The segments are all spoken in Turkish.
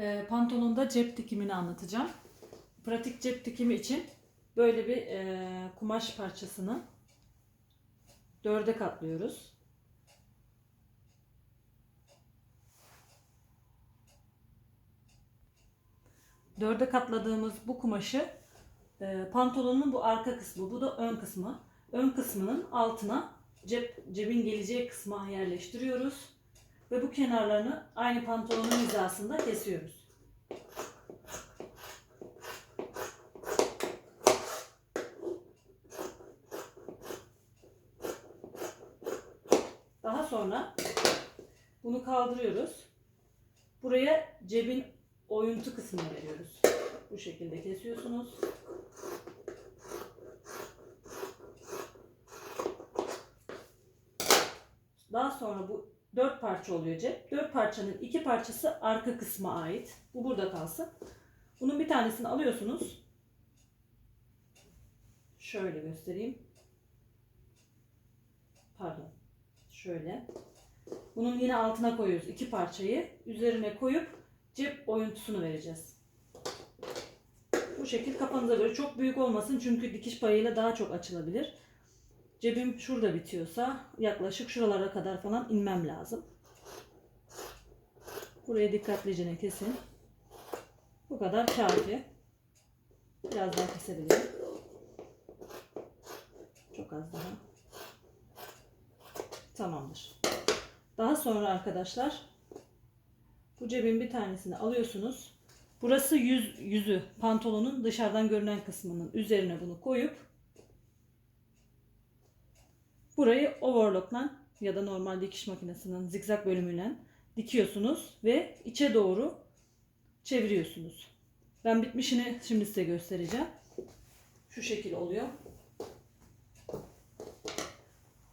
e, pantolonda cep dikimini anlatacağım. Pratik cep dikimi için böyle bir e, kumaş parçasını dörde katlıyoruz. Dörde katladığımız bu kumaşı e, pantolonun bu arka kısmı, bu da ön kısmı. Ön kısmının altına cep cebin geleceği kısma yerleştiriyoruz ve bu kenarlarını aynı pantolonun hizasında kesiyoruz. Daha sonra bunu kaldırıyoruz. Buraya cebin oyuntu kısmını veriyoruz. Bu şekilde kesiyorsunuz. Daha sonra bu dört parça oluyor cep. Dört parçanın iki parçası arka kısma ait. Bu burada kalsın. Bunun bir tanesini alıyorsunuz. Şöyle göstereyim. Pardon. Şöyle. Bunun yine altına koyuyoruz iki parçayı. Üzerine koyup cep oyuntusunu vereceğiz. Bu şekil kafanıza göre çok büyük olmasın çünkü dikiş payıyla daha çok açılabilir. Cebim şurada bitiyorsa yaklaşık şuralara kadar falan inmem lazım. Buraya dikkatlice kesin. Bu kadar kafi. Biraz daha kesebilirim. Çok az daha. Tamamdır. Daha sonra arkadaşlar bu cebin bir tanesini alıyorsunuz. Burası yüz, yüzü pantolonun dışarıdan görünen kısmının üzerine bunu koyup burayı overlockla ya da normal dikiş makinesinin zikzak bölümüyle dikiyorsunuz ve içe doğru çeviriyorsunuz. Ben bitmişini şimdi size göstereceğim. Şu şekil oluyor.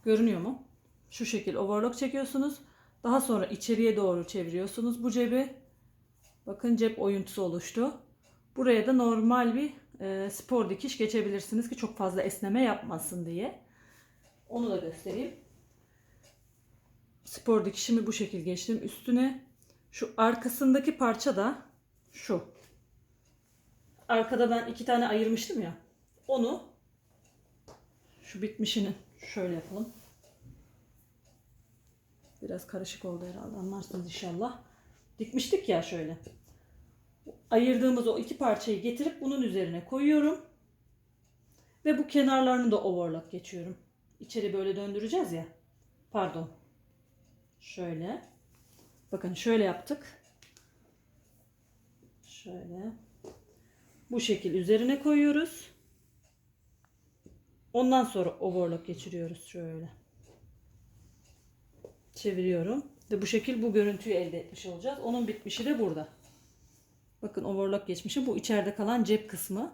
Görünüyor mu? Şu şekil overlock çekiyorsunuz. Daha sonra içeriye doğru çeviriyorsunuz bu cebi. Bakın cep oyuntusu oluştu. Buraya da normal bir e, spor dikiş geçebilirsiniz ki çok fazla esneme yapmasın diye. Onu da göstereyim. Spor dikişimi bu şekil geçtim. Üstüne şu arkasındaki parça da şu. Arkada ben iki tane ayırmıştım ya. Onu şu bitmişini şöyle yapalım. Biraz karışık oldu herhalde anlarsınız inşallah. Dikmiştik ya şöyle. Ayırdığımız o iki parçayı getirip bunun üzerine koyuyorum. Ve bu kenarlarını da overlock geçiyorum. İçeri böyle döndüreceğiz ya. Pardon. Şöyle. Bakın şöyle yaptık. Şöyle. Bu şekil üzerine koyuyoruz. Ondan sonra overlock geçiriyoruz şöyle. Çeviriyorum. Ve bu şekil bu görüntüyü elde etmiş olacağız. Onun bitmişi de burada. Bakın overlock geçmişi. Bu içeride kalan cep kısmı.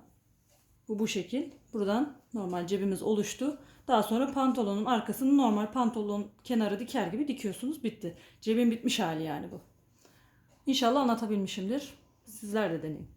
Bu bu şekil. Buradan normal cebimiz oluştu. Daha sonra pantolonun arkasını normal pantolon kenarı diker gibi dikiyorsunuz. Bitti. Cebin bitmiş hali yani bu. İnşallah anlatabilmişimdir. Sizler de deneyin.